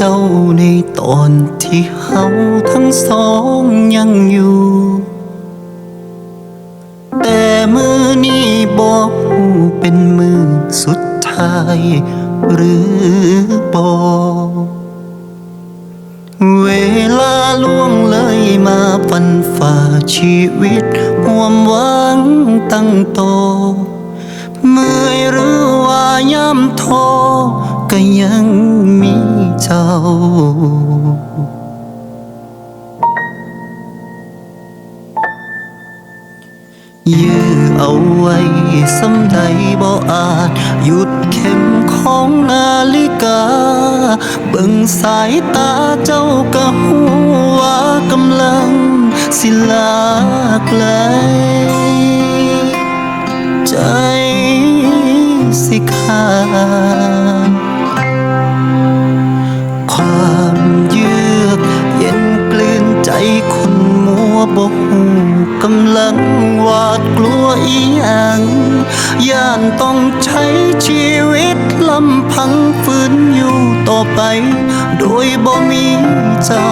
เจ้าในตอนที่เฮาทั้งสองยังอยู่ แต่มือนี้บอกเป็นมือสุดท้าย หรือบอกเวลาล่วงเลยมาฟันฝ่าชีวิตห่วมหวังตั้งโตเมื่อยหรือว่าย่ำท้อก็ยัง เจ้า ยื้อเอาไว้สำใดบ่อาจ หยุดเข็มของนาฬิกา เบิ่งสายตาเจ้าก็หูว่ากำลัง สิลาไกลใจสิขาด บกหูกำลังหวาดกลัวอีหยังย่านต้องใช้ชีวิตลำพังฝืนอยู่ต่อไป โดยบ่มีเจ้า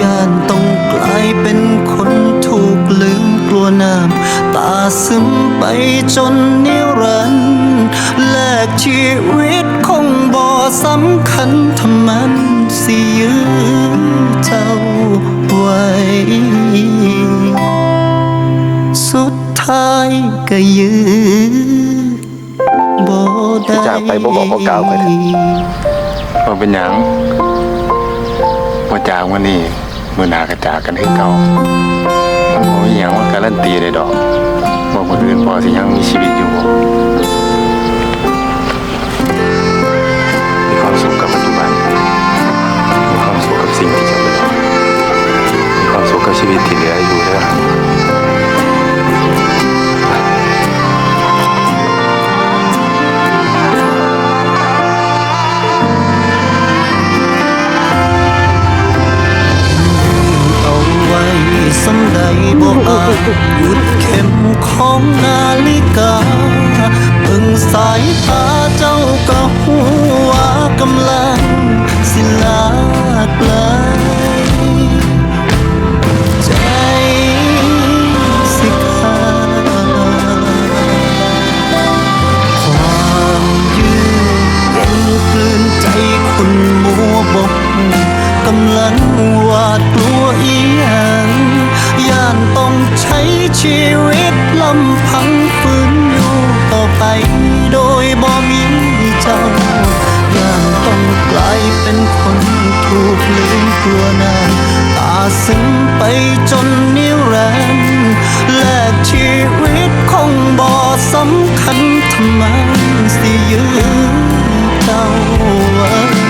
ย่านต้องกลายเป็นคนถูกลืมกลัวน้ำตาซึมไปจนนิรันดร์แลกชีวิตคงบ่สำคัญทำมันสิยื้อเจ้า ไว้ สุดท้ายก็ยื้อบ่ได้จากไปบ่บอกบ่กล่าวไปเถอะว่าเป็นหยังว่าจากวันนี้มือหนากระจากกันให้เก่ามันบ่มีหยังว่าการันตีได้ดอกว่าคนอื่นพอสิยังมีชีวิตอยู่บ่ำลังหวาดกลัวอีหยังย่านต้องใช้ชีวิตลำพังฝืนอยู่ต่อไปโดยบ่มีเจ้าย่านต้องกลายเป็นคนถูกลืมกลัวน้าตาซึ้งไปจนนิรันดร์แลกชีวิตคงบ่สำคัญทำไมสิยื้อเจ้าไว้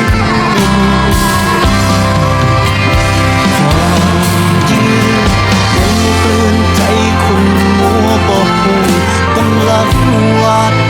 กำ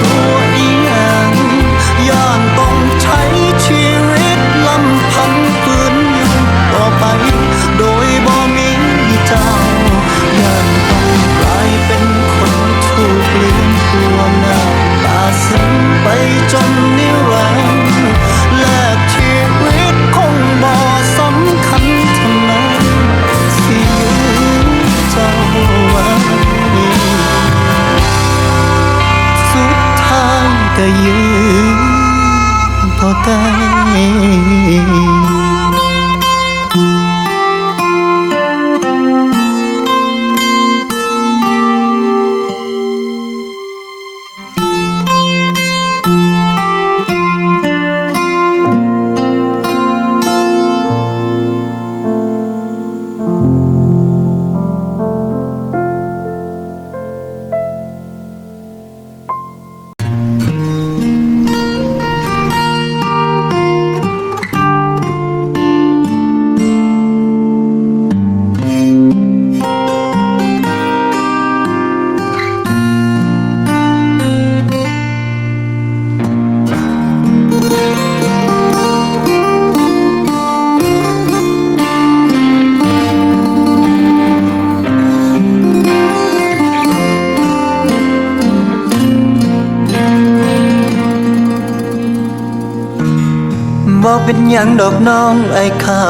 ดอกน้องไอเข้า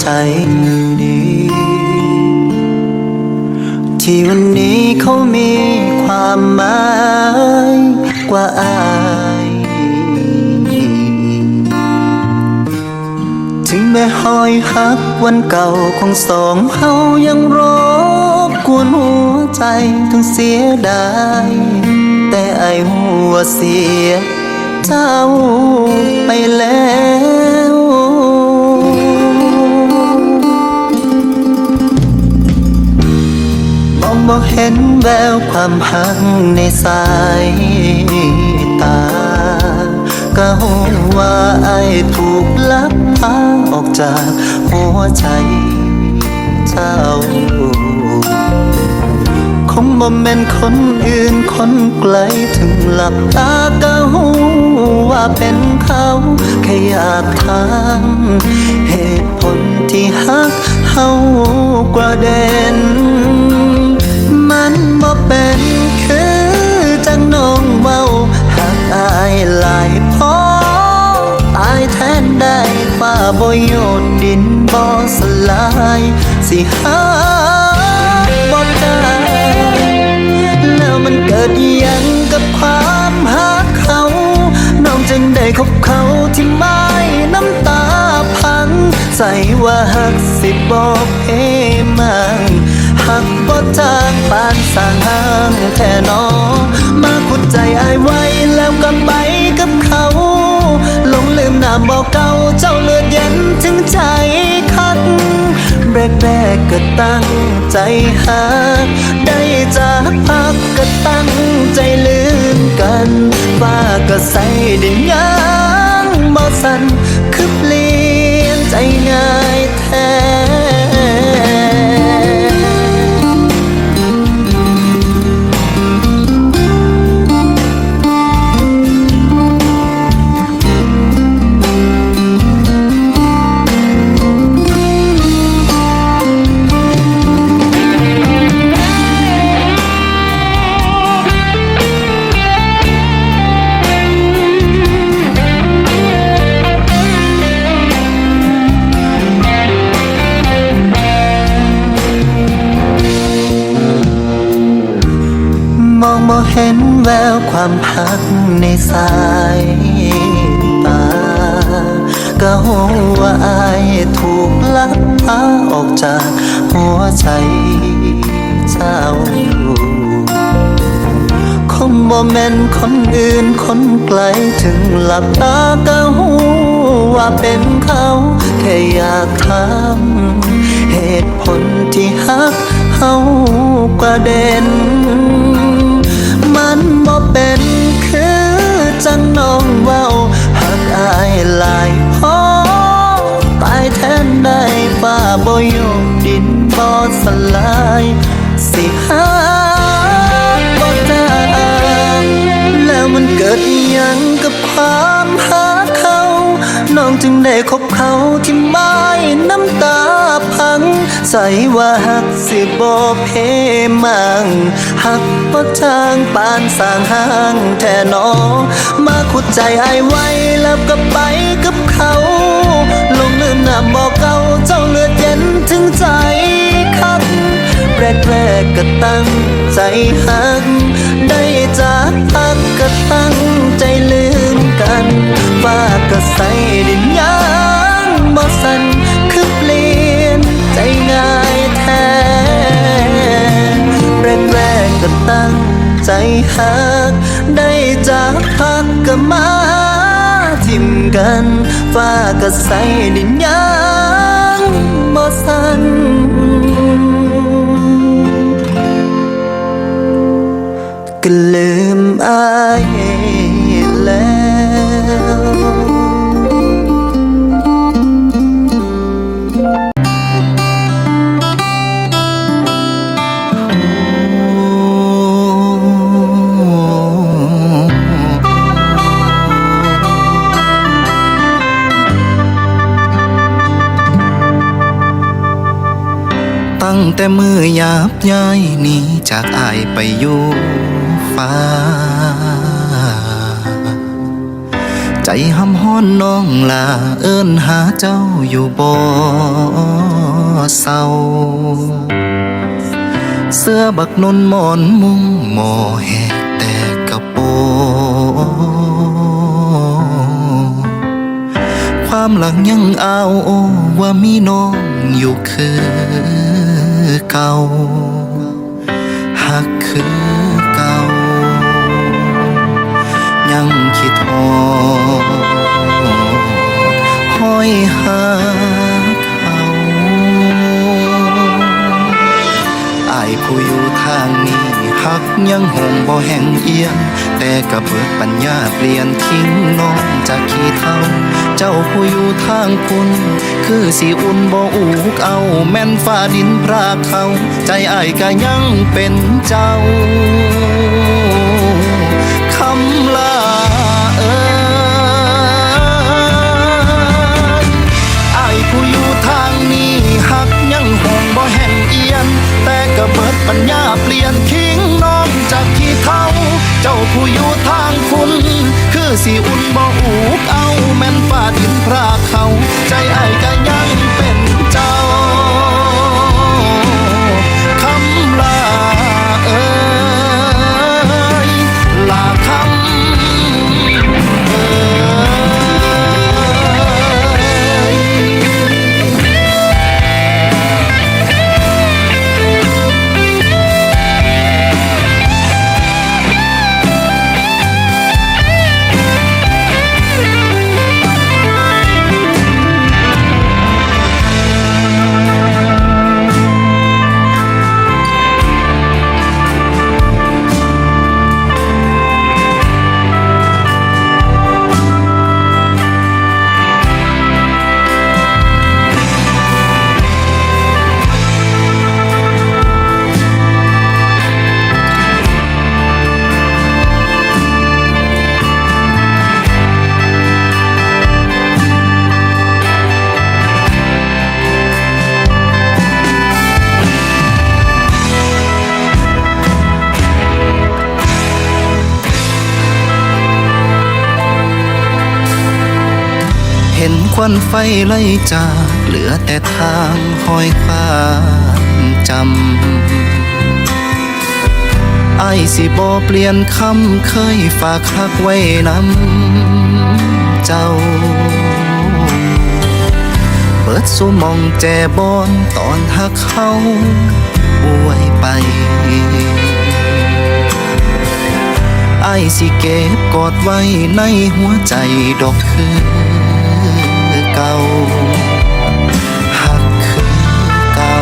ใจดี ที่วันนี้เขามีความหมายกว่าอาย ถึงแม้หอยหักวันเก่าของสองเฮายังรบกวนหัวใจถึงเสียดายแต่ไอหัวเสียเจ้าไปแล้ว บอกเห็นแววความหักในสายตา ก็หูว่าไอายถูกลักพาออกจากหัวใจเจ้า คงบ่แม่นคนอื่นคนไกลถึงหลับตาก็หูว่าเป็นเขาแค่อยากถามเหตุผลที่หักเฮากว่าเด่น มันบ่เป็นคือจังน้องเว้าหักอายหลายพอตายแทนได้ฟ้าบ่โยนดินบ่สลาย สิหาบ่ได้แล้วมันเกิดยังกับความหักเขา น้องจึงได้คบเขาที่ไม่น้ำตาพัง ใส่ว่าหักสิบอกเพมังหัก บ่จางปานสางหางแท่นอมาขุดใจอายไว้แล้วก็ไปกับเขาหลงลืมนามบอกเก่าเจ้าเลือดเย็นถึงใจคัดแรกแรกก็ตั้งใจหาได้จากพักก็ตั้งใจลืมกันฟ้าก็ใส่ดินยางบ่สันคือเปลี่ยนใจง่ายแท้ แววความพักในสายตาก็หูว่าอายถูกลักพาออกจากหัวใจเจ้าคงบ่แม่นคนอื่นคนไกลถึงหลับตาก็หูว่าเป็นเขาแค่อยากถามเหตุผลที่หักเฮากว่าเด่น ดอหยังกับความหาเขา น้องจึงได้คบเขาที่ไม่น้ำตาพัง ใส่ว่าหักสิบ่เพมัง หักบ่จางปานสร้างห้างแท่นอ มาขุดใจไอไว้แล้วก็ไปกับเขา ลงลืมนามบอกเก่าเจ้าเลือดเย็นถึงใจคัดแรกแรกๆก็ตั้งใจหัก จากพักก็ตั้งใจลืมกันฟ้าก็ใส่ดินยางบ่สันคือเปลี่ยนใจง่ายแท้แรกแรกๆก็ตั้งใจหักได้จากพักก็มาทิมกันฟ้าก็ใส่ดินยางบ่สัน ก็ลืมอายแล้วตั้งแต่มือหยาบย้ายหนีจากอายไปอยู่ ฟ้า ใจหำหอนน้องลาเอิ้นหาเจ้าอยู่บ่เศร้า เสื้อบักนนหมอนมุงหมอแหกแต่กระโปความหลังยังเอาวโอว่ามีน้องอยู่คือเก่าหักคือเก่า ยังคิดฮอห้อยหาเขาไอายผู้อยู่ทางนี้หักยังหงบ่แห่งเอียง แต่ก็เบิดปัญญาเปลี่ยนทิ้งน้องจากขี้เท่า เจ้าผู้อยู่ทางคุณ คือสิอุ่นบ่อูกเอา แม่นฟ้าดินพรากเขา ใจอายก็ยังเป็นเจ้า ปัญญาเปลี่ยนคิงน้องจากที่เท่าเจ้าผู้อยู่ทางคุณ คือสิอุ่นบ่อูกเอาแม่นฟ้าดินพระเขา ใจไอ้ก็ยังเป็นเจ้า วันไฟไล่จากเหลือแต่ทางห้อยความจำไอ้สิบอเปลี่ยนคำเคยฝากหักไว้นำเจ้า เปิดสู้มองแจบอนตอนหักเขาป่วยไปไอ้สิเก็บกอดไว้ในหัวใจดอกคือ เก่าหักคือเก่า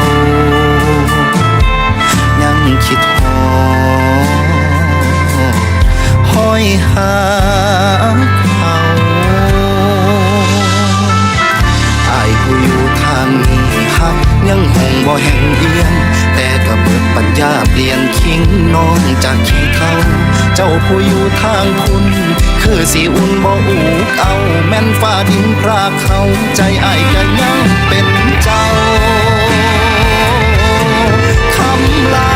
ยังคิดฮอดห้อยหาเขาอายผู้อยู่ทางนี้หักยังหงบ่แห่งเอียน ระเบิดปัญญาเปลี่ยนคิงน้องจากขี้เขาเจ้าผู้อยู่ทางคุณ คือสีอุ่นบ่อูกเอาแม่นฟ้าดินพรากเขาใจไอ้กันยังเป็นเจ้าคำลา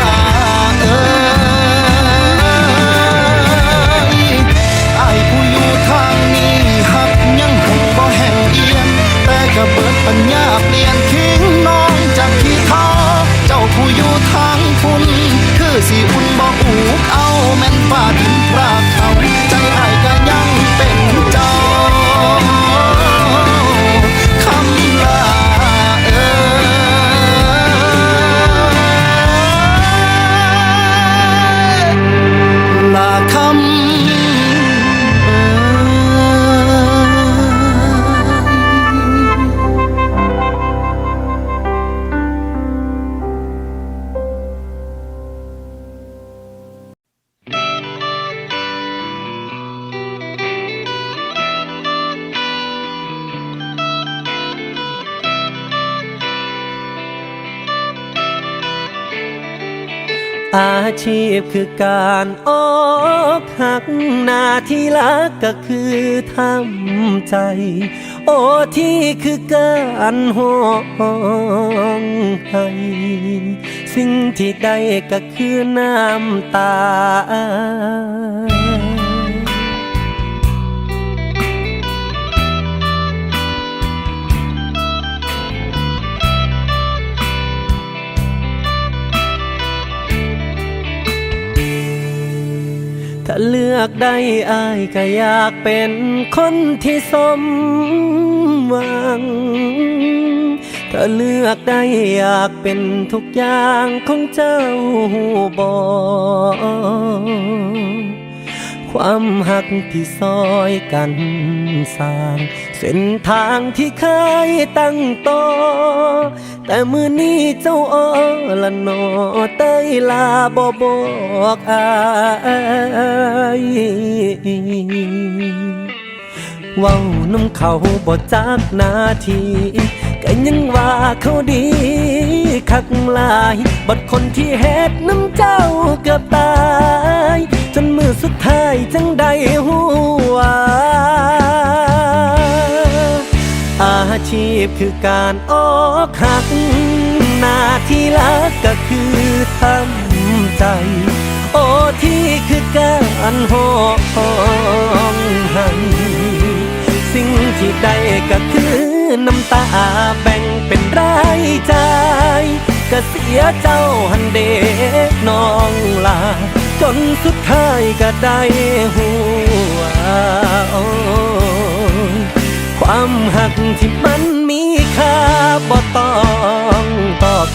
อาชีพคือการออกหักหน้าที่ลักก็คือทำใจ โอที่คือการห้องให้สิ่งที่ได้ก็คือน้ำตา อกได้อายก็อยากเป็นคนที่สมหวัง ถ้าเลือกได้อยากเป็นทุกอย่างของเจ้าบอความหักที่ซอยกันสร้าง เส้นทางที่เคยตั้งต่อแต่มือนี้เจ้าออละนอเต้ยลาบอบอกอายเว้าน้ำเขาบ่จักนาทีก็ยังว่าเขาดีคักลายบัดคนที่เฮ็ดน้ำเจ้าเกือบตาย จนมือสุดท้ายจังได้หัว ชีพคือการออกหักหน้าที่ลักก็คือทำใจ โอที่คือการห้องให้สิ่งที่ได้ก็คือน้ำตาแบ่งเป็นรายใจก็เสียเจ้าหันเดน้องลา จนสุดท้ายก็ได้หัว ความหักที่มันมีค่าบ่ต้องตอบ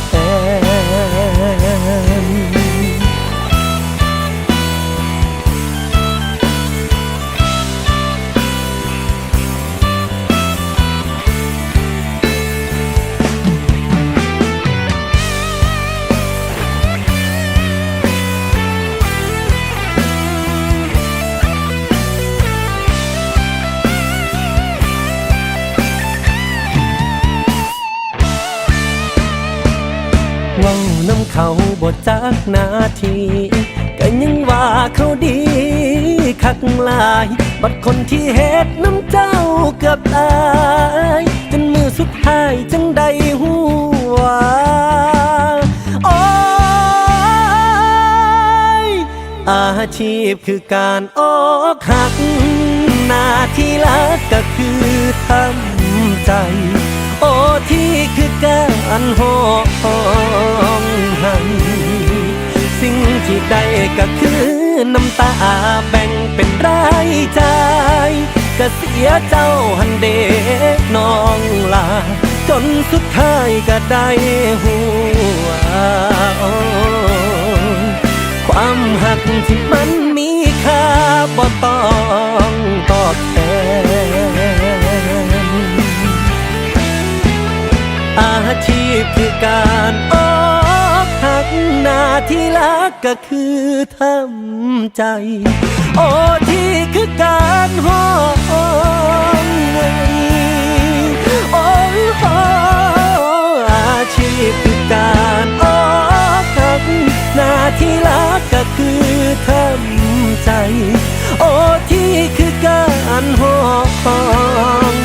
บทจากนาทีก็ยังว่าเขาดีคักลาย บัดคนที่เฮ็ดน้ำเจ้าเกือบตาย จนมือสุดท้ายจังได้หัวโอ้ยอาชีพคือการออกหักหน้าที่ลักก็คือทำใจ โอ้ที่คือการหอง ได้ก็คือน้ำตาแบ่งเป็นรายจ่ายก็เสียเจ้าหันเดน้องลา จนสุดท้ายก็ได้หัว ความหักที่มันมีค่าบ่ต้องตอบแทนอาชีพคือการ หักหน้าที่ลักก็คือทำใจ โอที่คือการห้องโอ้โหอาชีพคือการออกักหน้าที่ลักก็คือทำใจ โอที่คือการห้อง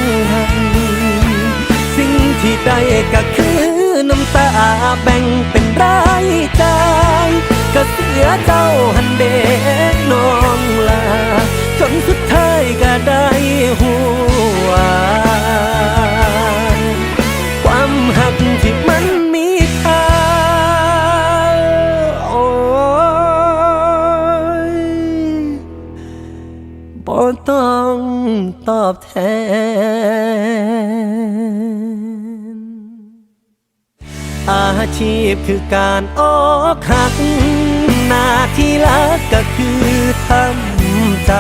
สิ่งที่ได้ก็คือน้ำตาแบ่งเป รายจ่ายก็เสียเจ้าหันเดน้องลา จนสุดท้ายก็ได้หัว อาชีพคือการออกหักหน้าที่ลักก็คือทำใจ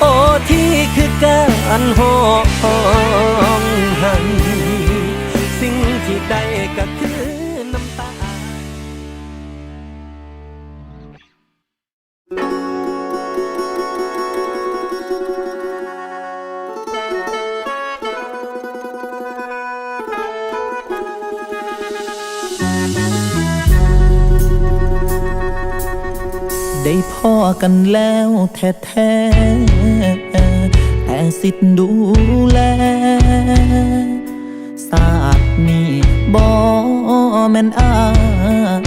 โอที่คือการห้องหัน พ่อกันแล้วแท้แท้แต่สิทธิ์ดูแลศาสตร์นี้บ่แม่นอาย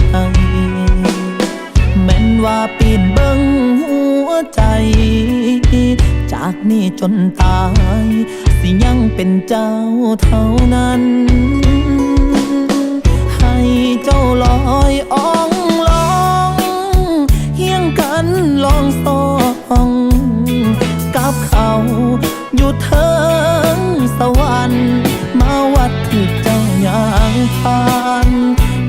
แม่นว่าปีนเบิ่งหัวใจ จากนี้จนตาย สิยังเป็นเจ้าเท่านั้น ให้เจ้าลอยอ่อง ลองสองกับเขาอยู่เทิงสวรรค์มาวัดที่เจ้าอย่างผ่าน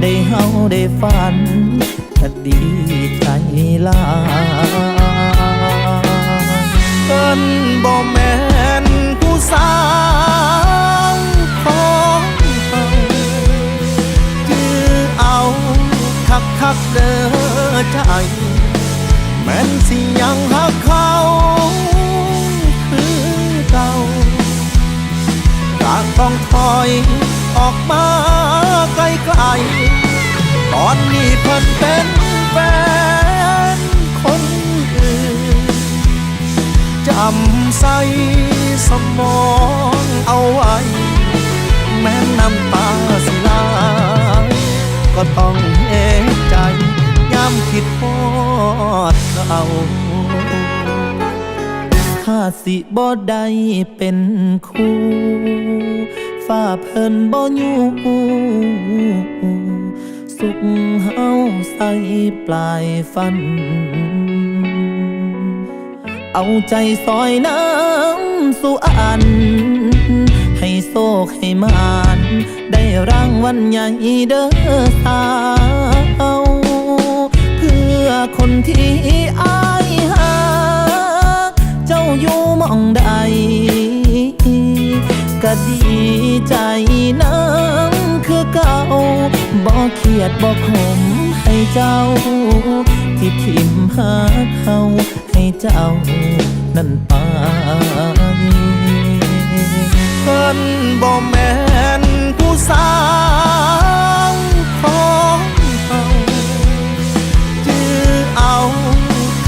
ได้เฮาได้ฝันก็ดีใจลาเกินบ่แม่นผู้สาวของเขาจือเอาคักคักเด้อใจ แม่นสิยังหักเขาคือเก่าก็ต้องถอยออกมาไกลๆตอนนี้เพิ่นเป็นแฟนคนอื่นจำใส่สมองเอาไว้ แม้น้ำตาสิลายก็ต้องเห็นใจ ย้ำคิดพอดเขาข้าสิบ่ได้เป็นคู่ฝ้าเพิ่นบ่อยู่สุขเฮาใส่ปลายฟัน เอาใจซอยน้ำสู่อัน ให้โซกให้มาน ได้รางวัลใหญ่เด้อสาว คนที่อายหา เจ้าอยู่มองใด ก็ดีใจน้ำคือเก่าบ่เครียดบ่ขมให้เจ้า ที่ทิมหาเขาให้เจ้านั่นไปเพิ่นบ่แม่นผู้สาวของ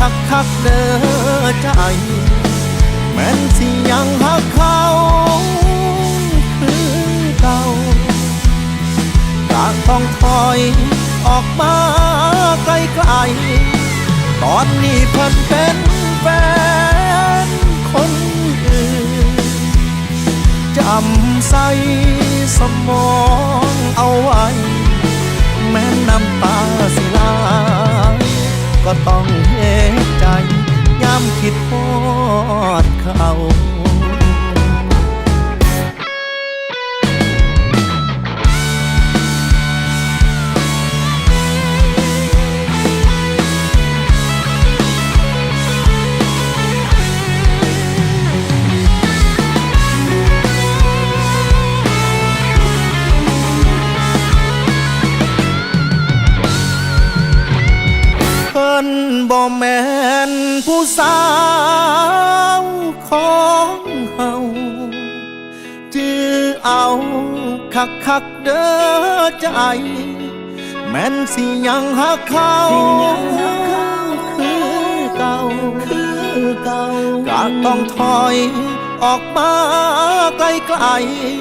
คักคักเด้อใจ แม่นสิยังหักเขาคือเก่าก็ต้องถอยออกมาไกลๆตอนนี้เพิ่นเป็นแฟนคนอื่นจำใส่สมองเอาไว้ แม้น้ำตาสิไหล ก็ต้องเห็นใจย้ำคิดพอดเขา คักคักเด้อใจ แม่นสิยังหักเขาคือเก่าคือเก่าก็ต้องถอยออกมาไกล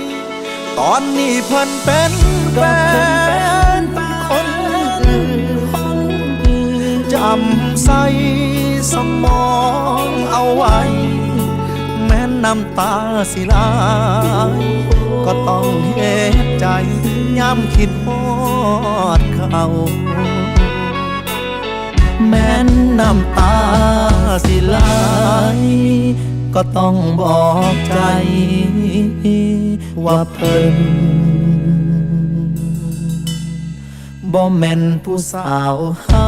ๆตอนนี้เพิ่นเป็นแฟนคนอื่นจำใส่สมองเอาไว้ น้ำตาสิลายก็ต้องเห็นใจย้ำคิดฮอดเขาแม้นน้ำตาสิไหลก็ต้องบอกใจ ว่าเพิ่นบ่แม่นผู้สาวเฮา